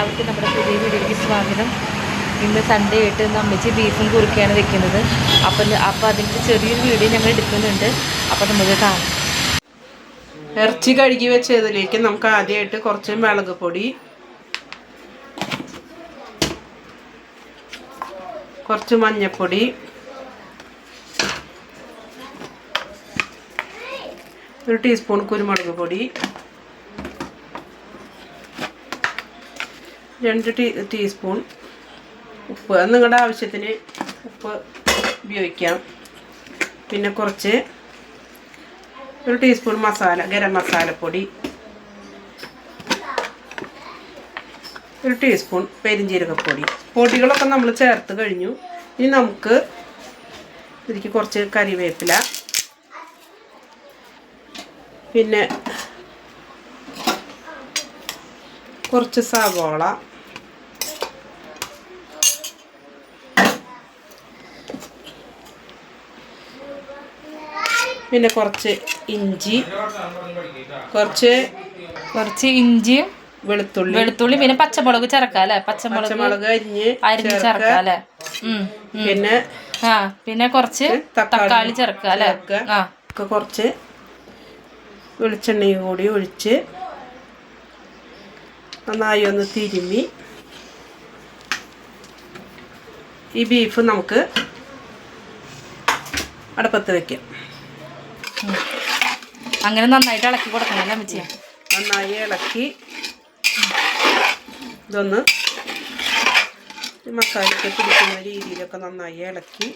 എല്ലാവർക്കും നമ്മുടെ പുതിയ വീഡിയോയ്ക്ക് സ്വാഗതം. ഇന്ന് സൺഡേ ആയിട്ട് നമ്മച്ചി ബീഫും കുറുക്കിയാണ് വെക്കുന്നത്. അപ്പം അപ്പം അതിന്റെ ചെറിയൊരു വീഡിയോ ഞങ്ങൾ എടുക്കുന്നുണ്ട്. അപ്പം നമുക്ക് കാണാം. ഇറച്ചി കഴുകി വെച്ചതിലേക്ക് നമുക്ക് ആദ്യമായിട്ട് കുറച്ച് മുളക് പൊടി കുറച്ച് മഞ്ഞൾപ്പൊടി ഒരു ടീസ്പൂൺ കുരുമുളക് പൊടി രണ്ട് ടീ ടീസ്പൂൺ ഉപ്പ്. അത് നിങ്ങളുടെ ആവശ്യത്തിന് ഉപ്പ് ഉപയോഗിക്കാം. പിന്നെ കുറച്ച് ഒരു ടീസ്പൂൺ മസാല ഗരം മസാലപ്പൊടി. ഒരു ടീസ്പൂൺ പെരിഞ്ജീരകപ്പൊടി പൊടികളൊക്കെ നമ്മൾ ചേർത്ത് കഴിഞ്ഞു. ഇനി നമുക്ക് ഇതിലേക്ക് കുറച്ച് കറിവേപ്പില പിന്നെ കുറച്ച് സവോള. പിന്നെ കുറച്ച് ഇഞ്ചി കുറച്ച് കുറച്ച് ഇഞ്ചിയും വെളുത്തുള്ളി. വെളുത്തുള്ളി പിന്നെ പച്ചമുളക് ചേർക്കാം അല്ലേ? പച്ചമുളക് പച്ചമുളക് അരിഞ്ഞ് അരിഞ്ഞ് ചേർക്കാം. അല്ലേ. പിന്നെ ആ പിന്നെ കുറച്ച് തക്കാളി ചേർക്കുക അല്ലേ? ആ. ഒക്കെ കുറച്ച് വെളിച്ചെണ്ണയും കൂടി ഒഴിച്ച് നന്നായി ഒന്ന് തിരുമ്മി ഈ ബീഫ് നമുക്ക് അടുപ്പത്ത് വെക്കാം. അങ്ങനെ നന്നായിട്ട് ഇളക്കി കൊടുക്കണം അല്ലേ അമ്മച്ചി നന്നായി ഇളക്കി. ഇതൊന്ന് മസാലയ്ക്ക് പിടിക്കുന്ന രീതിയിലൊക്കെ നന്നായി ഇളക്കി.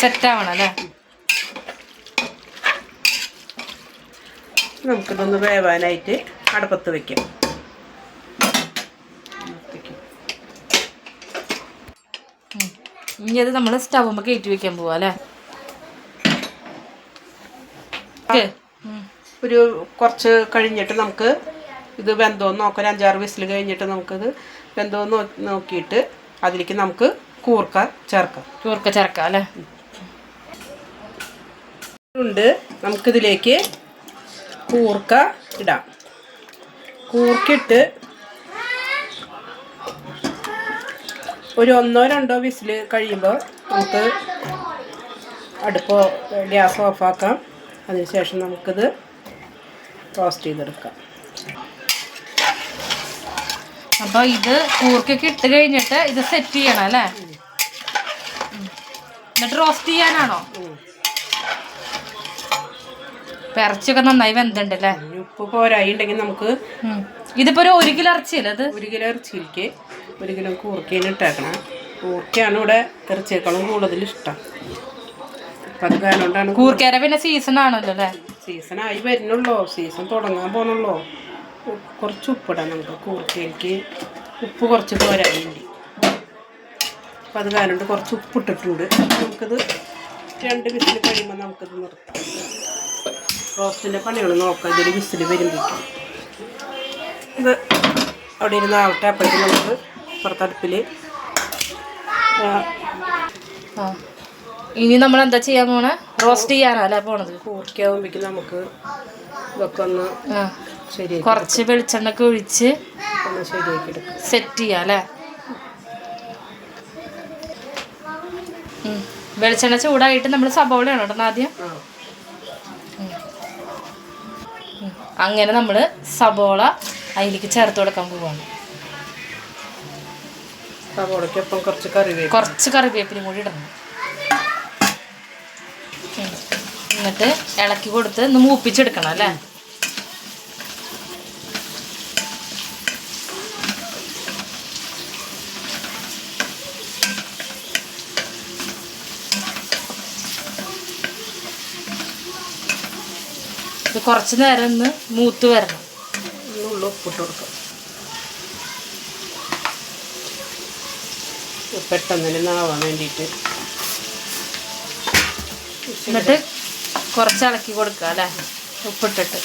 സെറ്റ് ആവണം അല്ലേ? നമുക്കിതൊന്ന് വേവാനായിട്ട് അടുപ്പത്ത് വെക്കാം. ഉം. ഇനി അത് നമ്മൾ സ്റ്റൗമ്മ കയറ്റി വെക്കാൻ പോവാ അല്ലേ? ഒരു കുറച്ച് കഴിഞ്ഞിട്ട് നമുക്ക് ഇത് വെന്തോന്ന് നോക്കാം. ഒരു അഞ്ചാറ് വിസിൽ കഴിഞ്ഞിട്ട് നമുക്കിത് വെന്തോന്ന് നോക്കിയിട്ട് അതിലേക്ക് നമുക്ക് കൂർക്ക ചേർക്കാം. കൂർക്ക ചേർക്കാം അല്ലേ? ഉണ്ട്. നമുക്കിതിലേക്ക് കൂർക്ക ഇടാം. കൂർക്കിട്ട് ഒരു ഒന്നോ രണ്ടോ വിസിൽ കഴിയുമ്പോൾ നമുക്ക് അടുപ്പോ ഗ്യാസ് ഓഫാക്കാം. അതിനുശേഷം നമുക്കിത് റോസ്റ്റ് ചെയ്തെടുക്കാം അപ്പോൾ ഇത് കൂർക്കൊക്കെ ഇട്ട് കഴിഞ്ഞിട്ട് ഇത് സെറ്റ് ചെയ്യണം അല്ലേ? എന്നിട്ട് റോസ്റ്റ് ചെയ്യാനാണോ. ഇറച്ചിയൊക്കെ നന്നായി വെന്തുണ്ടല്ലേ ഉപ്പ് പോരായി ഉണ്ടെങ്കിൽ നമുക്ക് ഇതിപ്പോ ഒരു ഒരു കിലോ ഇറച്ചിയല്ലേ അത് ഒരു കിലോ ഇറച്ചിക്ക് ഒരു കിലോ കൂർക്കേനെ ഇട്ടേക്കണം. കൂർക്കയാണ് ഇവിടെ ഇറച്ചിയേക്കാളും കൂടുതൽ ഇഷ്ടം. അപ്പം അത് കാരണം കൂർക്കേര പിന്നെ സീസൺ ആണല്ലോ അല്ലേ? സീസണായി വരുന്നുള്ളൂ. സീസൺ തുടങ്ങാൻ പോകണുള്ളൂ കുറച്ച് ഉപ്പിടാം നമുക്ക് കൂർക്കയിലേക്ക് ഉപ്പ് കുറച്ച് പോരായിണ്ട് അപ്പം അത് കാരണം കുറച്ച് ഉപ്പിട്ടിട്ടുണ്ട്. നമുക്കിത് രണ്ട് വിസിൽ കഴിയുമ്പോൾ നമുക്കിത് നിർത്താം. റോസ്റ്റിന്റെ പണികൾ നോക്കാം. ഇതിൽ വിസിൽ വരുമ്പോഴേക്കും. ഇത് അവിടെ ഇരുന്ന് ആവട്ടെ. അപ്പോഴേക്കും നമുക്ക് പുറത്തടുപ്പിൽ ആ. ഇനി നമ്മൾ എന്താ ചെയ്യാൻ പോണേ? റോസ്റ്റ് ചെയ്യാനല്ലേ പോണത്? കൂർക്കയാകുമ്പോഴേക്കും നമുക്ക് ഇതൊക്കെ ഒന്ന് കുറച്ച് വെളിച്ചെണ്ണൊക്കെ ഒഴിച്ച് ഒന്ന് ശരിയാക്കി എടുക്കാം. സെറ്റ് ചെയ്യാം അല്ലേ. വെളിച്ചെണ്ണ ചൂടായിട്ട് നമ്മൾ സബോളയാണ് ഇടുന്നത് ആദ്യം. അങ്ങനെ നമ്മൾ സബോള അതിലേക്ക് ചേർത്ത് കൊടുക്കാൻ പോവാണ്. സവോളയ്ക്കൊപ്പം കുറച്ച് കറിവേപ്പില. കുറച്ച് കറിവേപ്പിലും കൂടി ഇടണം. എന്നിട്ട് ഇളക്കി കൊടുത്ത് ഒന്ന് മൂപ്പിച്ചെടുക്കണം അല്ലേ? ഇത് കുറച്ച് നേരം ഒന്ന് മൂത്ത് വരണം. ഒന്നുള്ള ഉപ്പിട്ട് കൊടുക്കും. പെട്ടെന്ന് നാവാൻ വേണ്ടിയിട്ട്. എന്നിട്ട് കുറച്ച് ഇളക്കി കൊടുക്കുക അല്ലേ? ഉപ്പിട്ടിട്ട്.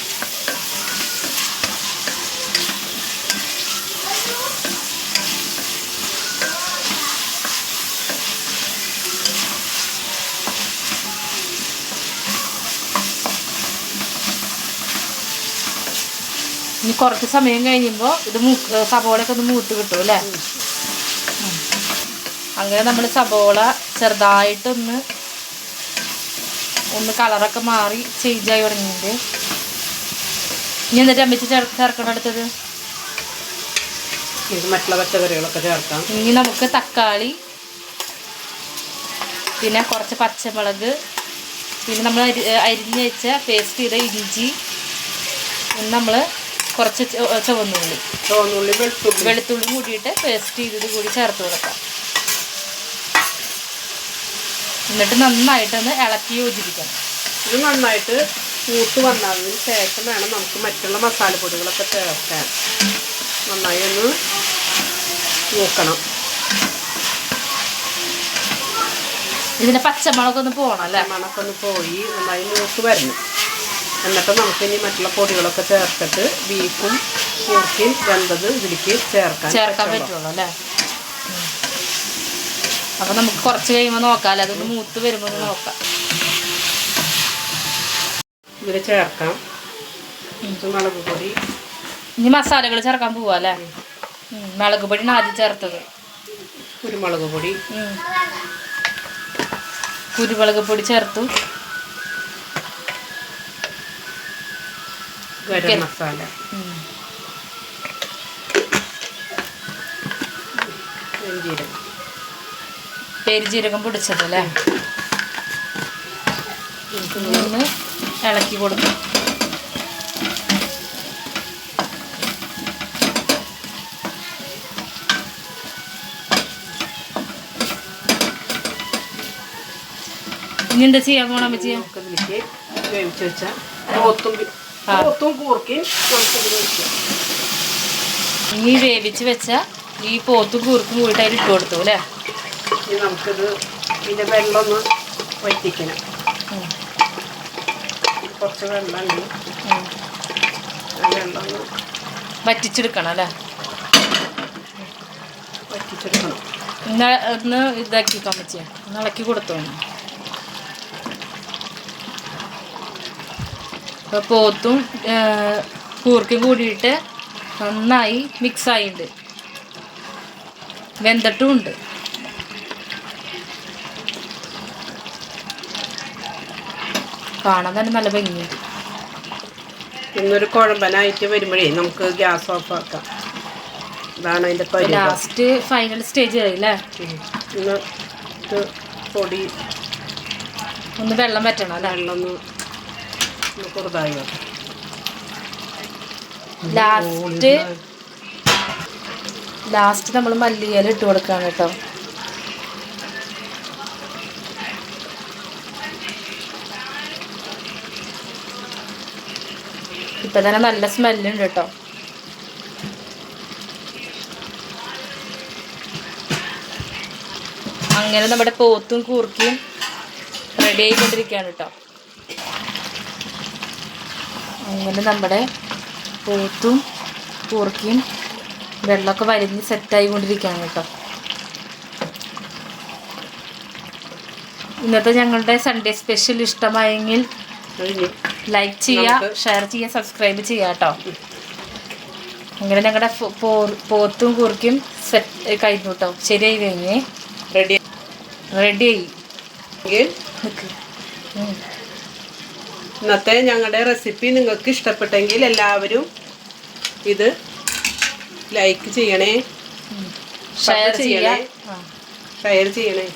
ഇനി കുറച്ച് സമയം കഴിയുമ്പോൾ ഇത് മൂ സബോളയൊക്കെ ഒന്ന് മൂത്ത് കിട്ടും അല്ലേ. അങ്ങനെ നമ്മൾ സബോള ചെറുതായിട്ടൊന്ന് ഒന്ന് കളറൊക്കെ മാറി ചേഞ്ച് ആയി തുടങ്ങിയിട്ടുണ്ട്. ഇനി എന്നിട്ട് അമ്മച്ചി ചേർ ചേർക്കണം അടുത്തത്? മറ്റുള്ള പച്ചക്കറികളൊക്കെ ചേർക്കാം. ഇനി നമുക്ക് തക്കാളി പിന്നെ കുറച്ച് പച്ചമുളക് പിന്നെ നമ്മൾ അരി അരിഞ്ഞ് വെച്ച പേസ്റ്റ് ചെയ്ത ഇഞ്ചി പിന്നെ നമ്മൾ കുറച്ച് ചുവ- ചുവന്നുള്ളി. ചുവന്നുള്ളി വെളുത്തുള്ളി. വെളുത്തുള്ളി കൂടിയിട്ട് പേസ്റ്റ് ചെയ്തത് കൂടി ചേർത്ത് കൊടുക്കാം. എന്നിട്ട് നന്നായിട്ടൊന്ന് ഇളക്കി യോജിപ്പിക്കണം. ഇത് നന്നായിട്ട് കൂട്ട് വന്നതിന് ശേഷം വേണം നമുക്ക് മറ്റുള്ള മസാലപ്പൊടികളൊക്കെ ചേർക്കാൻ. നന്നായി ഒന്ന് നോക്കണം ഇതിന്റെ പച്ചമുളകൊന്ന് പോകണം അല്ലേ? മണക്കൊന്ന് ഒന്ന് പോയി നന്നായി മൂത്ത് വരണം. എന്നിട്ട് നമുക്ക് ഇനി മറ്റുള്ള പൊടികളൊക്കെ ചേർത്തിട്ട് ബീഫും കൂർക്കിയും വെന്തത് ഇതിലേക്ക് ചേർക്കാം ചേർക്കാൻ പറ്റുള്ളൂ. അല്ലേ. അപ്പൊ നമുക്ക് കുറച്ച് കഴിയുമ്പോൾ നോക്കാം അല്ലെ അതൊന്ന് മൂത്ത് വരുമ്പോൾ ഒന്ന് നോക്കാം. ഇതിൽ ചേർക്കാം. മുളക് പൊടി. ഇനി മസാലകൾ ചേർക്കാൻ പോവാ അല്ലേ. മുളക് പൊടിയാണ് ആദ്യം ചേർത്തത്. കുരുമുളക് പൊടി. കുരുമുളക് പൊടി ചേർത്തു. ഗരം മസാല. ഉം. പെരുജീരകം പൊടിച്ചത് അല്ലേ ഒന്ന് ഇളക്കി കൊടുക്കും. ഇനി എന്താ ചെയ്യാൻ പോണ നമുക്ക് ഇതിലേക്ക് വേവിച്ച് വെച്ച പോത്തും ബി- ആ. പോത്തും കൂർക്കയും നമുക്കിത് വെക്കാം ഇനി വേവിച്ച് വെച്ച ഈ പോത്തും കൂർക്കും കൂട്ടായിട്ട് അതിൽ ഇട്ട് കൊടുത്തു അല്ലേ? ഇനി നമുക്കിത് ഇതിന്റെ വെള്ളം ഒന്ന് വറ്റിക്കണം കുറച്ച് വെള്ളം വെള്ളം ഒന്ന് വറ്റിച്ചെടുക്കണം അല്ലേ? വറ്റിച്ചെടുക്കണം. ഒന്ന് ഇന്ന് ഇതാക്കി കമ്മച്ചിയ ഒന്ന് ഇളക്കി കൊടുത്തു അപ്പോൾ പോത്തും കൂർക്കും കൂടിയിട്ട് നന്നായി മിക്സായിട്ടുണ്ട് വെന്തിട്ടും ഉണ്ട്. കാണാൻ തന്നെ നല്ല ഭംഗി ഇന്നൊരു കുഴമ്പനായിട്ട് വരുമ്പോഴേ നമുക്ക് ഗ്യാസ് ഓഫ് ആക്കാം. ഇതാണ് അതിന്റെ പരിപാടി. ലാസ്റ്റ് ഫൈനൽ സ്റ്റേജ് ആയില്ലേ ഇന്ന് ഇത് പൊടി ഒന്ന് വെള്ളം പറ്റണം അല്ലേ? വെള്ളം ഒന്ന് വരും. ലാസ്റ്റ് ലാസ്റ്റ് നമ്മൾ മല്ലിയില ഇട്ട് കൊടുക്കാണ് കേട്ടോ. ഇപ്പൊ തന്നെ നല്ല സ്മെല്ലുണ്ട് കേട്ടോ. അങ്ങനെ നമ്മുടെ പോത്തും കൂർക്കിയും റെഡി ആയിക്കൊണ്ടിരിക്കുകയാണ് കേട്ടോ. അങ്ങനെ നമ്മുടെ പോത്തും കൂർക്കിയും വെള്ളമൊക്കെ വലിഞ്ഞ് സെറ്റായിക്കൊണ്ടിരിക്കുകയാണ് കേട്ടോ. ഇന്നത്തെ ഞങ്ങളുടെ സൺഡേ സ്പെഷ്യൽ ഇഷ്ടമായെങ്കിൽ ലൈക്ക് ചെയ്യുക ഷെയർ ചെയ്യുക സബ്സ്ക്രൈബ് ചെയ്യുക കേട്ടോ അങ്ങനെ ഞങ്ങളുടെ പോത്തും കുറുക്കും സെറ്റ് കഴിഞ്ഞു കേട്ടോ ശരിയായി കഴിഞ്ഞ്. റെഡി റെഡിയായി. ഇന്നത്തെ ഞങ്ങളുടെ റെസിപ്പി നിങ്ങൾക്ക് ഇഷ്ടപ്പെട്ടെങ്കിൽ എല്ലാവരും ഇത് ലൈക്ക് ചെയ്യണേ. ഷെയർ ചെയ്യണേ. ഷെയർ ചെയ്യണേ.